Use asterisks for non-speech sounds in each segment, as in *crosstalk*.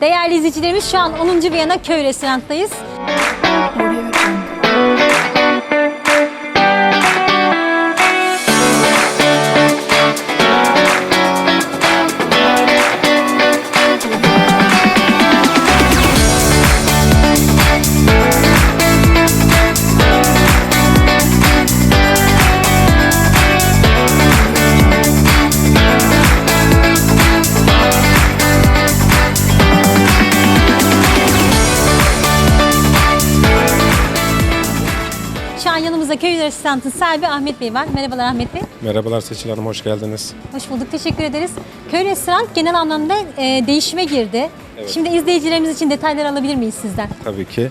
Değerli izleyicilerimiz şu an 10. Viyana Köy Restoran'tayız. Köy Restoran'ın sahibi Ahmet Bey var. Merhabalar Ahmet Bey. Merhabalar Seçil Hanım, hoş geldiniz. Hoş bulduk, teşekkür ederiz. Köy Restoran genel anlamda e, değişime girdi. Şimdi izleyicilerimiz için detaylar alabilir miyiz sizden? Tabii ki.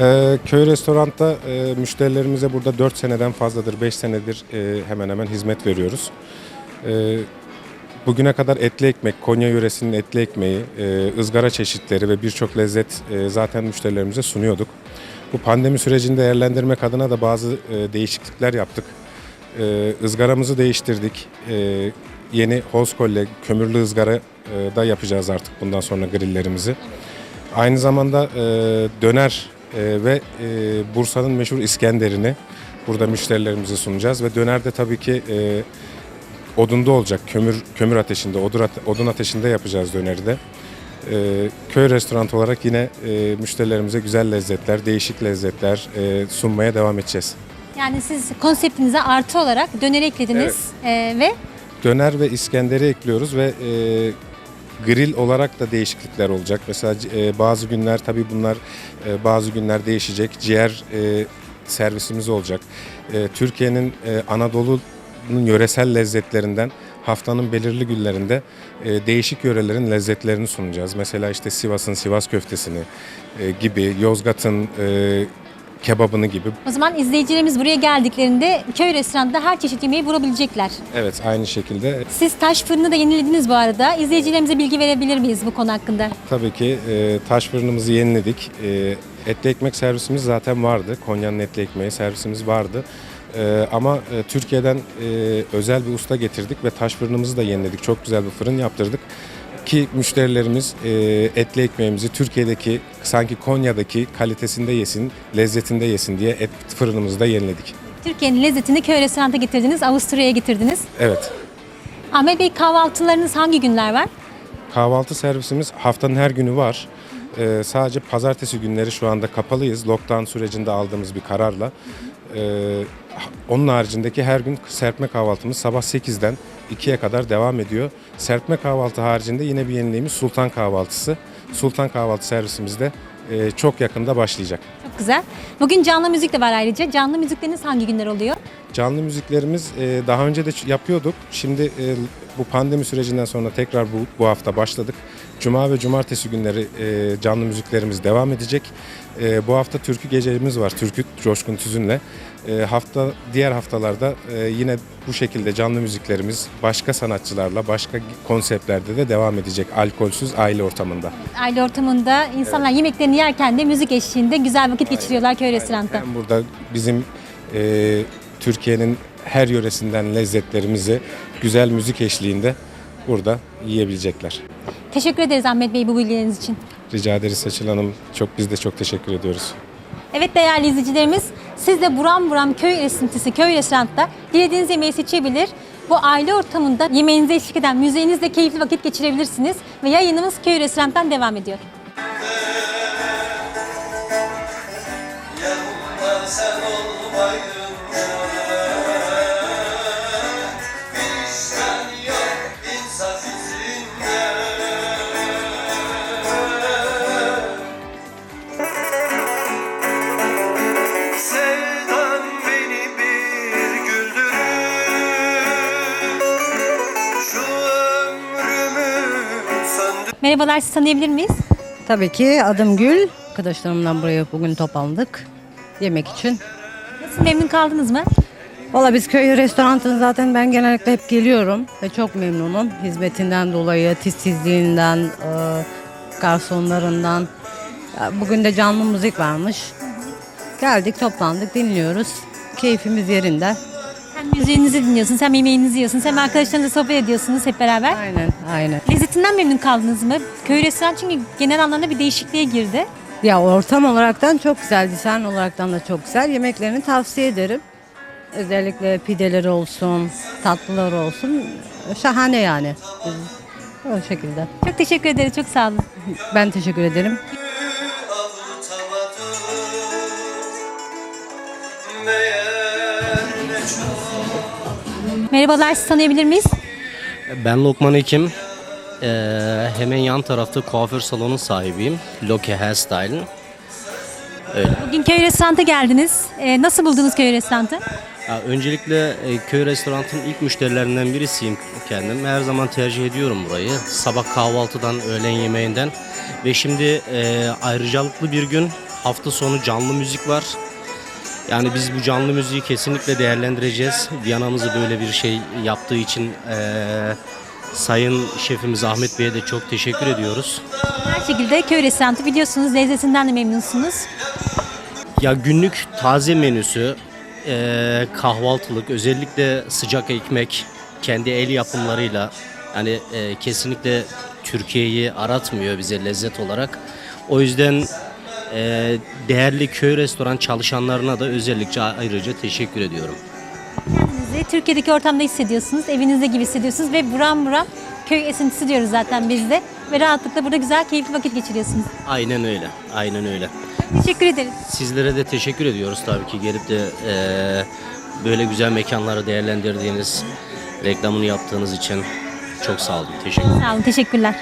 Ee, köy restoranda e, müşterilerimize burada 4 seneden fazladır, 5 senedir e, hemen hemen hizmet veriyoruz. E, bugüne kadar etli ekmek, Konya yöresinin etli ekmeği, e, ızgara çeşitleri ve birçok lezzet e, zaten müşterilerimize sunuyorduk. Bu pandemi sürecini değerlendirmek adına da bazı e, değişiklikler yaptık. Izgaramızı değiştirdik. Yeni Hoskolle kömürlü ızgara da yapacağız artık bundan sonra grillerimizi. Aynı zamanda döner ve Bursa'nın meşhur İskender'ini burada müşterilerimize sunacağız ve döner de tabii ki odunda olacak. Kömür kömür ateşinde, odun ateşinde yapacağız döneri de. E, köy restoranı olarak yine e, müşterilerimize güzel lezzetler, değişik lezzetler e, sunmaya devam edeceğiz. Yani siz konseptinize artı olarak döner eklediniz e, ve Döner ve İskender'i ekliyoruz ve e, grill olarak da değişiklikler olacak. Mesela e, bazı günler tabii bunlar e, bazı günler değişecek. Ciğer e, servisimiz olacak. E, Türkiye'nin e, Anadolu'nun yöresel lezzetlerinden haftanın belirli günlerinde e, değişik yörelerin lezzetlerini sunacağız. Mesela işte Sivas'ın Sivas köftesini e, gibi, Yozgat'ın e, kebabını gibi. o zaman izleyicilerimiz buraya geldiklerinde köy restoranında her çeşit yemeği bulabilecekler. Evet aynı şekilde Siz taş fırını da yenilediniz bu arada. İzleyicilerimize bilgi verebilir miyiz bu konu hakkında? Tabii ki e, taş fırınımızı yeniledik. E, etli ekmek servisimiz zaten vardı. Konya'nın etli ekmeği servisimiz vardı. E, ama e, Türkiye'den e, özel bir usta getirdik ve taş fırınımızı da yeniledik. Çok güzel bir fırın yaptırdık. Ki müşterilerimiz e, etli ekmeğimizi Türkiye'deki sanki Konya'daki kalitesinde yesin, lezzetinde yesin diye et fırınımızı da yeniledik. Türkiye'nin lezzetini köy restoranta getirdiniz, Avusturya'ya getirdiniz. Evet. Ahmet Bey kahvaltılarınız hangi günler var? Kahvaltı servisimiz haftanın her günü var. Ee, sadece pazartesi günleri şu anda kapalıyız. Lockdown sürecinde aldığımız bir kararla. Ee, onun haricindeki her gün serpme kahvaltımız sabah 8'den 2'ye kadar devam ediyor. Serpme kahvaltı haricinde yine bir yeniliğimiz Sultan kahvaltısı. Sultan kahvaltı servisimiz de e, çok yakında başlayacak. Çok güzel. Bugün canlı müzik de var ayrıca. Canlı müzikleriniz hangi günler oluyor? Canlı müziklerimiz e, daha önce de yapıyorduk. Şimdi e, bu pandemi sürecinden sonra tekrar bu, bu hafta başladık. Cuma ve cumartesi günleri e, canlı müziklerimiz devam edecek. E, bu hafta türkü gecemiz var. Türkü Coşkun Tüzün'le. E, hafta diğer haftalarda e, yine bu şekilde canlı müziklerimiz başka sanatçılarla başka konseptlerde de devam edecek. Alkolsüz aile ortamında. Aile ortamında insanlar yemeklerini yerken de müzik eşliğinde güzel vakit geçiriyorlar köy restoranda. Hem burada bizim e, Türkiye'nin her yöresinden lezzetlerimizi güzel müzik eşliğinde burada yiyebilecekler. Teşekkür ederiz Ahmet Bey bu bilgileriniz için. Rica ederiz Seçil Hanım. Çok biz de çok teşekkür ediyoruz. Evet değerli izleyicilerimiz, siz de buram buram köy esintisi, köy restoranda dilediğiniz yemeği seçebilir. Bu aile ortamında yemeğinize eşlik eden müziğinizle keyifli vakit geçirebilirsiniz. Ve yayınımız köy restorandan devam ediyor. Merhabalar, sizi tanıyabilir miyiz? Tabii ki adım Gül. Arkadaşlarımla buraya bugün toplandık yemek için. Nasıl memnun kaldınız mı? Valla biz köy restoranına zaten ben genellikle hep geliyorum ve çok memnunum. Hizmetinden dolayı, titizliğinden, e, garsonlarından. Ya Bugün de canlı müzik varmış. Geldik, toplandık, dinliyoruz. Keyfimiz yerinde. Hem müziğinizi dinliyorsunuz, hem yemeğinizi yiyorsunuz, hem arkadaşlarınızla sohbet ediyorsunuz hep beraber. Aynen, aynen. Lezzetinden memnun kaldınız mı? Köy restoran çünkü genel anlamda bir değişikliğe girdi. Ya ortam olaraktan çok güzel, dizayn olaraktan da çok güzel. Yemeklerini tavsiye ederim. Özellikle pideleri olsun, tatlıları olsun. Şahane yani. O şekilde. Çok teşekkür ederiz, çok sağ olun. Ben teşekkür ederim. *laughs* Merhabalar, sizi tanıyabilir miyiz? Ben Lokman Ekim. Ee, hemen yan tarafta kuaför salonu sahibiyim. Loke Hairstyle. Bugün köy restoranta geldiniz. Ee, nasıl buldunuz köy restoranı? Ya, öncelikle e, köy restoranının ilk müşterilerinden birisiyim kendim. Her zaman tercih ediyorum burayı. Sabah kahvaltıdan, öğlen yemeğinden. Ve şimdi e, ayrıcalıklı bir gün. Hafta sonu canlı müzik var. Yani biz bu canlı müziği kesinlikle değerlendireceğiz. Viyana'mızı böyle bir şey yaptığı için e, Sayın Şefimiz Ahmet Bey'e de çok teşekkür ediyoruz. Her şekilde köy restoranı biliyorsunuz, lezzetinden de memnunsunuz. Ya günlük taze menüsü, eee, kahvaltılık, özellikle sıcak ekmek, kendi el yapımlarıyla yani eee, kesinlikle Türkiye'yi aratmıyor bize lezzet olarak. O yüzden eee, değerli köy restoran çalışanlarına da özellikle ayrıca teşekkür ediyorum. Kendinizi Türkiye'deki ortamda hissediyorsunuz, evinizde gibi hissediyorsunuz ve buram buram köy esintisi diyoruz zaten biz de. Ve rahatlıkla burada güzel, keyifli vakit geçiriyorsunuz. Aynen öyle, aynen öyle. Teşekkür ederiz. Sizlere de teşekkür ediyoruz tabii ki gelip de eee, böyle güzel mekanları değerlendirdiğiniz, reklamını yaptığınız için çok sağ olun. Teşekkür Sağ olun, teşekkürler.